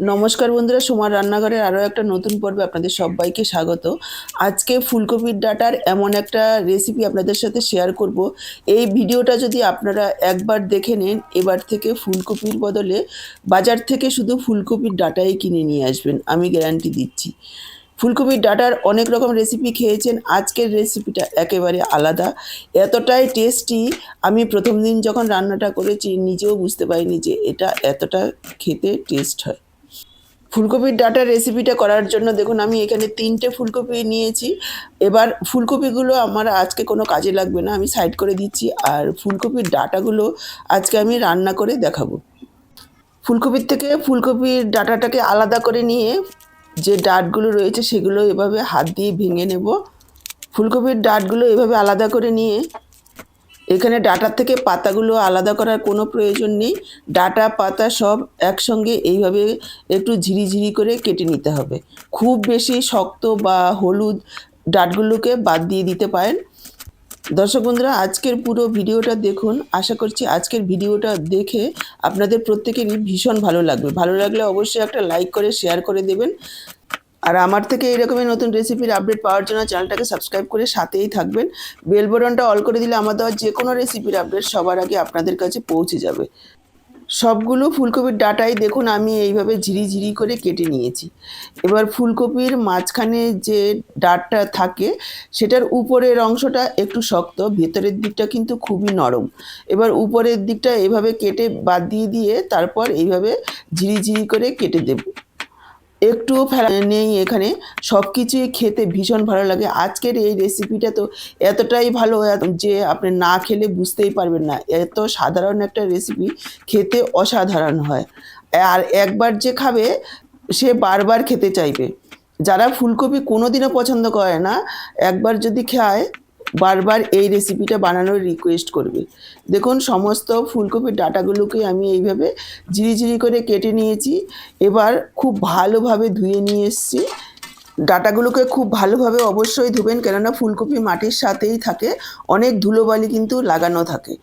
নমস্কার বন্ধুরা, সোমার রান্নাঘরের আরও একটা নতুন পর্বে আপনাদের সবাইকে স্বাগত। আজকে ফুলকপির ডাটার এমন একটা রেসিপি আপনাদের সাথে শেয়ার করব। এই ভিডিওটা যদি আপনারা একবার দেখে নেন, এবার থেকে ফুলকপির বদলে বাজার থেকে শুধু ফুলকপির ডাটাই কিনে নিয়ে আসবেন, আমি গ্যারান্টি দিচ্ছি। ফুলকপির ডাটার অনেক রকম রেসিপি খেয়েছেন, আজকের রেসিপিটা একেবারে আলাদা। এতটাই টেস্টি আমি প্রথম দিন যখন রান্নাটা করেছি, নিজেও বুঝতে পারিনি যে এটা এতটা খেতে টেস্ট হয়। ফুলকপির ডাটার রেসিপিটা করার জন্য দেখুন, আমি এখানে তিনটে ফুলকপি নিয়েছি। এবার ফুলকপিগুলো আমার আজকে কোনো কাজে লাগবে না, আমি সাইড করে দিচ্ছি। আর ফুলকপির ডাটাগুলো আজকে আমি রান্না করে দেখাবো। ফুলকপির থেকে ফুলকপির ডাটাটাকে আলাদা করে নিয়ে যে ডাটগুলো রয়েছে, সেগুলো এভাবে হাত দিয়ে ভেঙে নেব। ফুলকপির ডাটগুলো এভাবে আলাদা করে নিয়ে এখানে ডাটার থেকে পাতাগুলো আলাদা করার কোনো প্রয়োজন নেই। ডাটা, পাতা সব একসঙ্গে এইভাবে একটু ঝিরিঝিরি করে কেটে নিতে হবে। খুব বেশি শক্ত বা হলুদ ডাটগুলোকে বাদ দিয়ে দিতে পারেন। দর্শক বন্ধুরা, আজকের পুরো ভিডিওটা দেখুন। আশা করছি আজকের ভিডিওটা দেখে আপনাদের প্রত্যেকেরই ভীষণ ভালো লাগবে। ভালো লাগলে অবশ্যই একটা লাইক করে, শেয়ার করে দেবেন। আর আমার থেকে এরকমই নতুন রেসিপির আপডেট পাওয়ার জন্য চ্যানেলটাকে সাবস্ক্রাইব করে সাথেই থাকবেন। বেল বটনটা অল করে দিলে আমার দেওয়া যে কোনো রেসিপির আপডেট সবার আগে আপনাদের কাছে পৌঁছে যাবে। সবগুলো ফুলকপির ডাটাই দেখুন, আমি এইভাবে ঝিরিঝিরি করে কেটে নিয়েছি। এবার ফুলকপির মাঝখানে যে ডাঁটটা থাকে, সেটার উপরের অংশটা একটু শক্ত, ভেতরের দিকটা কিন্তু খুবই নরম। এবার উপরের দিকটা এভাবে কেটে বাদ দিয়ে দিয়ে তারপর এইভাবে ঝিরিঝিরি করে কেটে দেবো। একটুও ফেলা নেই এখানে। সব কিছুই খেতে ভীষণ ভালো লাগে। আজকের এই রেসিপিটা তো এতটাই ভালো যে আপনি না খেলে বুঝতেই পারবেন না। এত সাধারণ একটা রেসিপি খেতে অসাধারণ হয়। আর একবার যে খাবে, সে বারবার খেতে চাইবে। যারা ফুলকপি কোনো দিনও পছন্দ করে না, একবার যদি খায় বারবার এই রেসিপিটা বানানোর রিকোয়েস্ট করবে। দেখুন, সমস্ত ফুলকপির ডাটাগুলোকে আমি এইভাবে ঝিরিঝিরি করে কেটে নিয়েছি। এবার খুব ভালোভাবে ধুয়ে নিয়ে এসেছি। ডাটাগুলোকে খুব ভালোভাবে অবশ্যই ধুবেন, কেননা ফুলকপি মাটির সাথেই থাকে। অনেক ধুলোবালি কিন্তু লাগানো থাকে।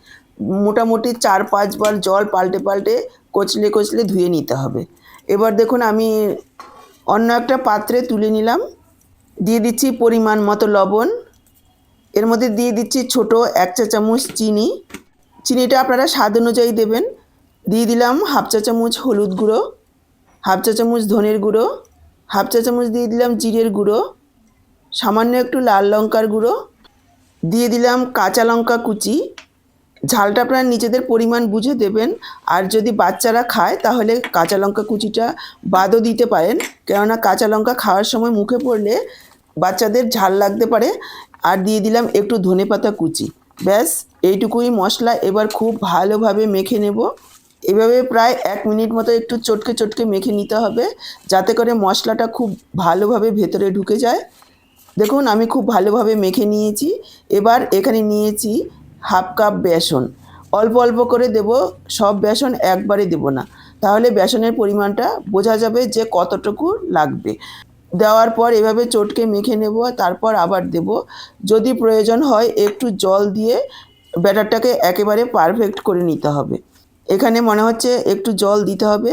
মোটামুটি চার পাঁচবার জল পাল্টে পাল্টে কচলে কচলে ধুয়ে নিতে হবে। এবার দেখুন, আমি অন্য একটা পাত্রে তুলে নিলাম। দিয়ে দিচ্ছি পরিমাণ মতো লবণ। এর মধ্যে দিয়ে দিচ্ছি ছোট এক চা চামচ চিনি। চিনিটা আপনারা স্বাদ অনুযায়ী দেবেন। দিয়ে দিলাম হাফ চা চামচ হলুদ গুঁড়ো, হাফ চা চামচ ধনের গুঁড়ো, হাফ চা চামচ দিয়ে দিলাম জিরের গুঁড়ো, সামান্য একটু লাল লঙ্কার গুঁড়ো। দিয়ে দিলাম কাঁচা লঙ্কা কুচি। ঝালটা আপনারা নিজেদের পরিমাণ বুঝে দেবেন। আর যদি বাচ্চারা খায়, তাহলে কাঁচা লঙ্কা কুচিটা বাদও দিতে পারেন। কেননা কাঁচা লঙ্কা খাওয়ার সময় মুখে পড়লে বাচ্চাদের ঝাল লাগতে পারে। আর দিয়ে দিলাম একটু ধনেপাতা কুচি। ব্যাস, এইটুকুই মশলা এবার খুব ভালোভাবে মেখে নেব। এভাবে প্রায় এক মিনিট মতো একটু চটকে চটকে মেখে নিতে হবে, যাতে করে মশলাটা খুব ভালোভাবে ভেতরে ঢুকে যায়। দেখুন, আমি খুব ভালোভাবে মেখে নিয়েছি। এবার এখানে নিয়েছি হাফ কাপ বেসন। অল্প অল্প করে দেব, সব বেসন একবারে দেব না। তাহলে বেসনের পরিমাণটা বোঝা যাবে যে কতটুকু লাগবে। দেওয়ার পর এভাবে চটকে মেখে নেব তারপর আবার দেব। যদি প্রয়োজন হয় একটু জল দিয়ে ব্যাটারটাকে একেবারে পারফেক্ট করে নিতে হবে। এখানে মনে হচ্ছে একটু জল দিতে হবে।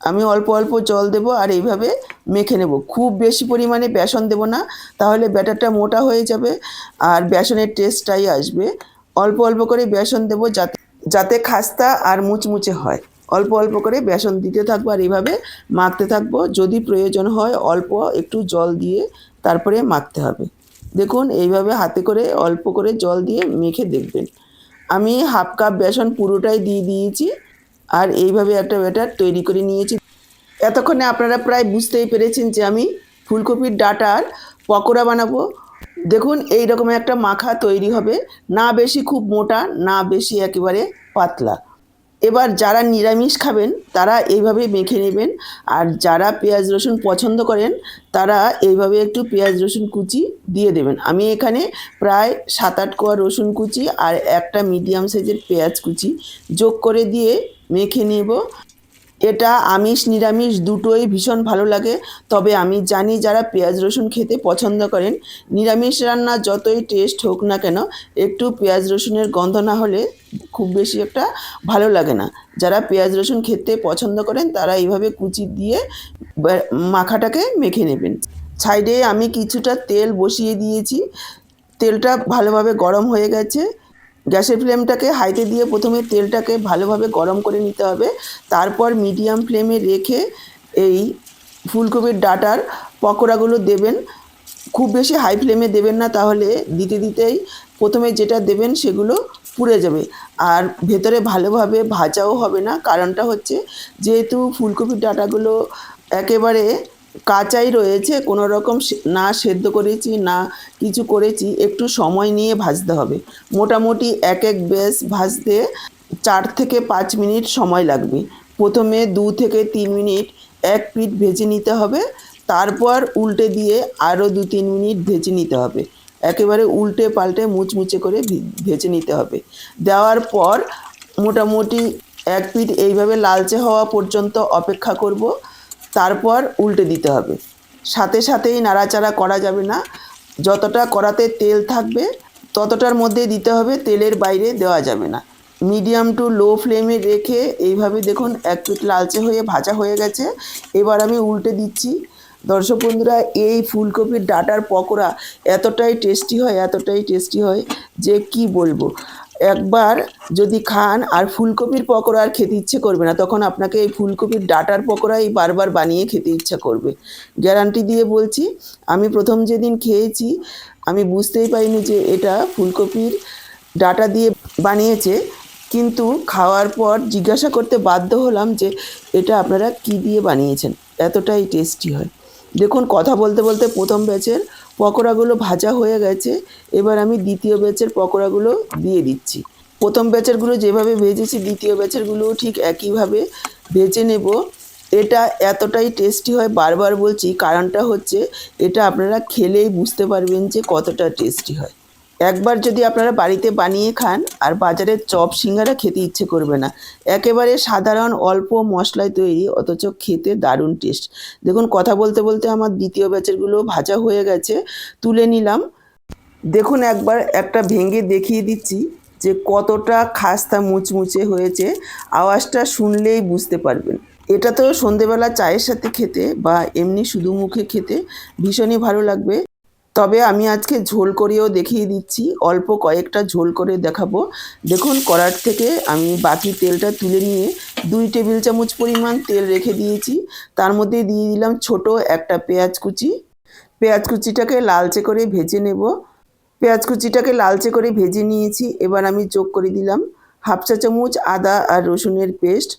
আমি অল্প অল্প জল দেব আর এইভাবে মেখে নেব। খুব বেশি পরিমাণে বেসন দেব না, তাহলে ব্যাটারটা মোটা হয়ে যাবে আর বেসনের টেস্টটাই আসবে। অল্প অল্প করে বেসন দেব যাতে যাতে খাস্তা আর মুচমুচে হয়। অল্প অল্প করে বেসন দিতে থাকব আর এভাবে মাখতে থাকব। যদি প্রয়োজন হয় অল্প একটু জল দিয়ে তারপরে মাখতে হবে। দেখুন, এইভাবে হাতে করে অল্প করে জল দিয়ে মেখে দেখবেন। আমি হাফ কাপ বেসন পুরোটাই দিয়ে দিয়েছি আর এইভাবে একটা ব্যাটার তৈরি করে নিয়েছি। এতক্ষণে আপনারা প্রায় বুঝতেই পেরেছেন যে আমি ফুলকপির ডাটার পকোড়া বানাবো। দেখুন এই রকম একটা মাখা তৈরি হবে। না বেশি খুব মোটা, না বেশি একেবারে পাতলা। এবার যারা নিরামিষ খাবেন, তারা এইভাবে মেখে নেবেন। আর যারা পেঁয়াজ, রসুন পছন্দ করেন, তারা এইভাবে একটু পেঁয়াজ, রসুন কুচি দিয়ে দেবেন। আমি এখানে প্রায় সাত আট কোয়া রসুন কুচি আর একটা মিডিয়াম সাইজের পেঁয়াজ কুচি যোগ করে দিয়ে মেখে নেব। এটা আমিষ, নিরামিষ দুটোই ভীষণ ভালো লাগে। তবে আমি জানি যারা পেঁয়াজ, রসুন খেতে পছন্দ করেন, নিরামিষ রান্না যতই টেস্ট হোক না কেন, একটু পেঁয়াজ, রসুনের গন্ধ না হলে খুব বেশি একটা ভালো লাগে না। যারা পেঁয়াজ, রসুন খেতে পছন্দ করেন, তারা এইভাবে কুচি দিয়ে মাখাটাকে মেখে নেবেন। সাইডে আমি কিছুটা তেল বসিয়ে দিয়েছি। তেলটা ভালোভাবে গরম হয়ে গেছে। গ্যাসের ফ্লেমটাকে হাইতে দিয়ে প্রথমে তেলটাকে ভালোভাবে গরম করে নিতে হবে। তারপর মিডিয়াম ফ্লেমে রেখে এই ফুলকপির ডাটার পকোড়াগুলো দেবেন। খুব বেশি হাই ফ্লেমে দেবেন না, তাহলে দিতে দিতেই প্রথমে যেটা দেবেন সেগুলো পুড়ে যাবে। আর ভেতরে ভালোভাবে ভাজাও হবে না, কারণটা হচ্ছে যেহেতু ফুলকপির ডাটাগুলো একেবারে কাঁচাই রয়েছে, কোনো রকম না সেদ্ধ করেছি, না কিছু করেছি, একটু সময় নিয়ে ভাজতে হবে। মোটামুটি এক এক বেশ ভাজতে চার থেকে পাঁচ মিনিট সময় লাগবে। প্রথমে দু থেকে তিন মিনিট এক পিঠ ভেজে নিতে হবে, তারপর উল্টে দিয়ে আরও দু তিন মিনিট ভেজে নিতে হবে। একেবারে উল্টে পাল্টে মুচমুচে করে ভেজে নিতে হবে। দেওয়ার পর মোটামুটি এক পিঠ এইভাবে লালচে হওয়া পর্যন্ত অপেক্ষা করব। তারপর উল্টে দিতে হবে। সাথে সাথেই নাড়াচাড়া করা যাবে না। যতটা কড়াতে তেল থাকবে, ততটার মধ্যে দিতে হবে, তেলের বাইরে দেওয়া যাবে না। মিডিয়াম টু লো ফ্লেমে রেখে এইভাবে দেখুন, এক পিঠ লালচে হয়ে ভাজা হয়ে গেছে। এবার আমি উল্টে দিচ্ছি। দর্শক বন্ধুরা, এই ফুলকপির ডাটার পকোড়া এতটাই টেস্টি হয়, এতটাই টেস্টি হয় যে কি বলব? একবার যদি খান আর ফুলকপির পকোড়া আর খেতে ইচ্ছে করবে না, তখন আপনাকে এই ফুলকপির ডাটার পকোড়াই বারবার বানিয়ে খেতে ইচ্ছা করবে। গ্যারান্টি দিয়ে বলছি, আমি প্রথম যেদিন খেয়েছি, আমি বুঝতেই পারিনি যে এটা ফুলকপির ডাটা দিয়ে বানিয়েছে, কিন্তু খাওয়ার পর জিজ্ঞাসা করতে বাধ্য হলাম যে এটা আপনারা কি দিয়ে বানিয়েছেন? এতটাই টেস্টি হয়। দেখুন, কথা বলতে বলতে প্রথম ব্যাচের পকোড়াগুলো ভাজা হয়ে গেছে, এবার আমি দ্বিতীয় ব্যাচের পকোড়াগুলো দিয়ে দিচ্ছি। প্রথম ব্যাচেরগুলো যেভাবে ভেজেছি, দ্বিতীয় ব্যাচেরগুলোও ঠিক একইভাবে ভেজে নেব। এটা এতটাই টেস্টি হয়, বারবার বলছি, কারণটা হচ্ছে এটা আপনারা খেলেই বুঝতে পারবেন যে কতটা টেস্টি হয়। একবার যদি আপনারা বাড়িতে বানিয়ে খান আর বাজারের চপ সিঙ্গারা খেতে ইচ্ছে করবে না। একেবারে সাধারণ অল্প মশলায় তৈরি, অথচ খেতে দারুণ টেস্ট দেখুন, কথা বলতে বলতে আমার দ্বিতীয় ব্যাচেরগুলো ভাজা হয়ে গেছে, তুলে নিলাম। দেখুন, একবার একটা ভেঙে দেখিয়ে দিচ্ছি যে কতটা খাস্তা মুচমুচে হয়েছে, আওয়াজটা শুনলেই বুঝতে পারবেন। এটা তো সন্ধেবেলা চায়ের সাথে খেতে বা এমনি শুধু মুখে খেতে ভীষণই ভালো লাগবে। তবে আমি আজকে ঝোল করেও দেখিয়ে দিচ্ছি, অল্প কয়েকটা ঝোল করে দেখাবো। দেখুন, কড়ার থেকে আমি বাকি তেলটা তুলে নিয়ে দুই টেবিল চামচ পরিমাণ তেল রেখে দিয়েছি। তার মধ্যে দিয়ে দিলাম ছোট একটা পেঁয়াজ কুচি। পেঁয়াজ কুচিটাকে লালচে করে ভেজে নেব। পেঁয়াজ কুচিটাকে লালচে করে ভেজে নিয়েছি। এবার আমি যোগ করে দিলাম হাফ চা চামচ আদা আর রসুনের পেস্ট।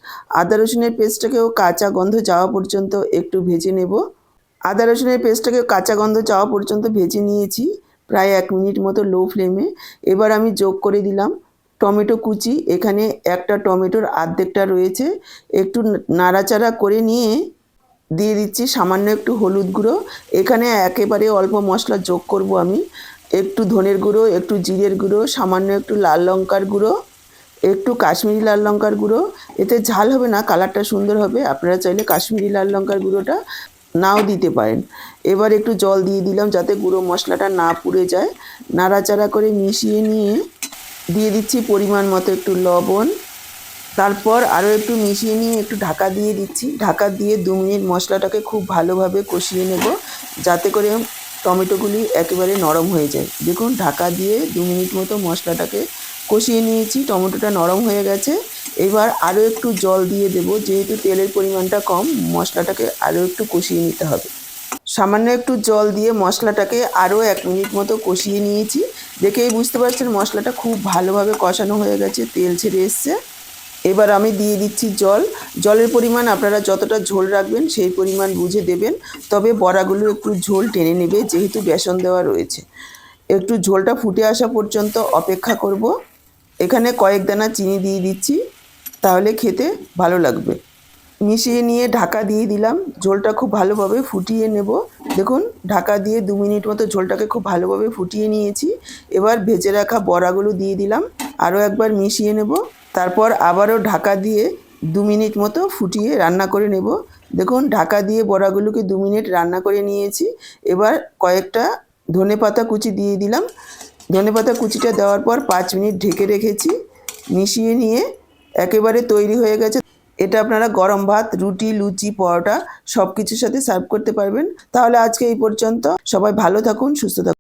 আদা রসুনের পেস্টটাকেও কাঁচা গন্ধ যাওয়া পর্যন্ত একটু ভেজে নেব। আদা রসুনের পেস্টটাকে কাঁচা গন্ধ চাওয়া পর্যন্ত ভেজে নিয়েছি, প্রায় এক মিনিট মতো লো ফ্লেমে। এবার আমি যোগ করে দিলাম টমেটো কুচি, এখানে একটা টমেটোর আর্ধেকটা রয়েছে। একটু নাড়াচাড়া করে নিয়ে দিয়ে দিচ্ছি সামান্য একটু হলুদ গুঁড়ো। এখানে একেবারে অল্প মশলা যোগ করব আমি। একটু ধনের গুঁড়ো, একটু জিরের গুঁড়ো, সামান্য একটু লাল লঙ্কার গুঁড়ো, একটু কাশ্মীরি লাল লঙ্কার গুঁড়ো। এতে ঝাল হবে না, কালারটা সুন্দর হবে। আপনারা চাইলে কাশ্মীরি লাল লঙ্কার গুঁড়োটা নাও দিতে পারেন। এবার একটু জল দিয়ে দিলাম যাতে গুঁড়ো মশলাটা না পুড়ে যায়। নাড়াচাড়া করে মিশিয়ে নিয়ে দিয়ে দিচ্ছি পরিমাণ মতো একটু লবণ। তারপর আরও একটু মিশিয়ে নিয়ে একটু ঢাকা দিয়ে দিচ্ছি। ঢাকা দিয়ে দু মিনিট মশলাটাকে খুব ভালোভাবে কষিয়ে নেব যাতে করে টমেটোগুলি একেবারে নরম হয়ে যায়। দেখুন, ঢাকা দিয়ে দু মিনিট মতো মশলাটাকে কষিয়ে নিয়েছি, টমেটোটা নরম হয়ে গেছে। এবার আরও একটু জল দিয়ে দেবো, যেহেতু তেলের পরিমাণটা কম, মশলাটাকে আরও একটু কষিয়ে নিতে হবে। সামান্য একটু জল দিয়ে মশলাটাকে আরও এক মিনিট মতো কষিয়ে নিয়েছি। দেখেই বুঝতে পারছেন মশলাটা খুব ভালোভাবে কষানো হয়ে গেছে, তেল ছেড়ে এসছে। এবার আমি দিয়ে দিচ্ছি জল। জলের পরিমাণ আপনারা যতটা ঝোল রাখবেন, সেই পরিমাণ বুঝে দেবেন। তবে বড়াগুলো একটু ঝোল টেনে নেবে, যেহেতু বেসন দেওয়া রয়েছে। একটু ঝোলটা ফুটে আসা পর্যন্ত অপেক্ষা করব। এখানে কয়েক দানা চিনি দিয়ে দিচ্ছি, তাহলে খেতে ভালো লাগবে। মিশিয়ে নিয়ে ঢাকা দিয়ে দিলাম, ঝোলটা খুব ভালোভাবে ফুটিয়ে নেব। দেখুন, ঢাকা দিয়ে দু মিনিট মতো ঝোলটাকে খুব ভালোভাবে ফুটিয়ে নিয়েছি। এবার ভেজে রাখা বড়াগুলো দিয়ে দিলাম, আরও একবার মিশিয়ে নেব। তারপর আবারও ঢাকা দিয়ে দু মিনিট মতো ফুটিয়ে রান্না করে নেব। দেখুন, ঢাকা দিয়ে বড়াগুলোকে দু মিনিট রান্না করে নিয়েছি। এবার কয়েকটা ধনে পাতা কুচি দিয়ে দিলাম। ধনে পাতা কুচিটা দেওয়ার পর পাঁচ মিনিট ঢেকে রেখেছি, মিশিয়ে নিয়ে একেবারে তৈরি হয়ে গেছে। এটা আপনারা গরম ভাত, রুটি, লুচি, পরোটা সব কিছুর সাথে সার্ভ করতে পারবেন। তাহলে আজকে এই পর্যন্ত। সবাই ভালো থাকুন, সুস্থ থাকুন।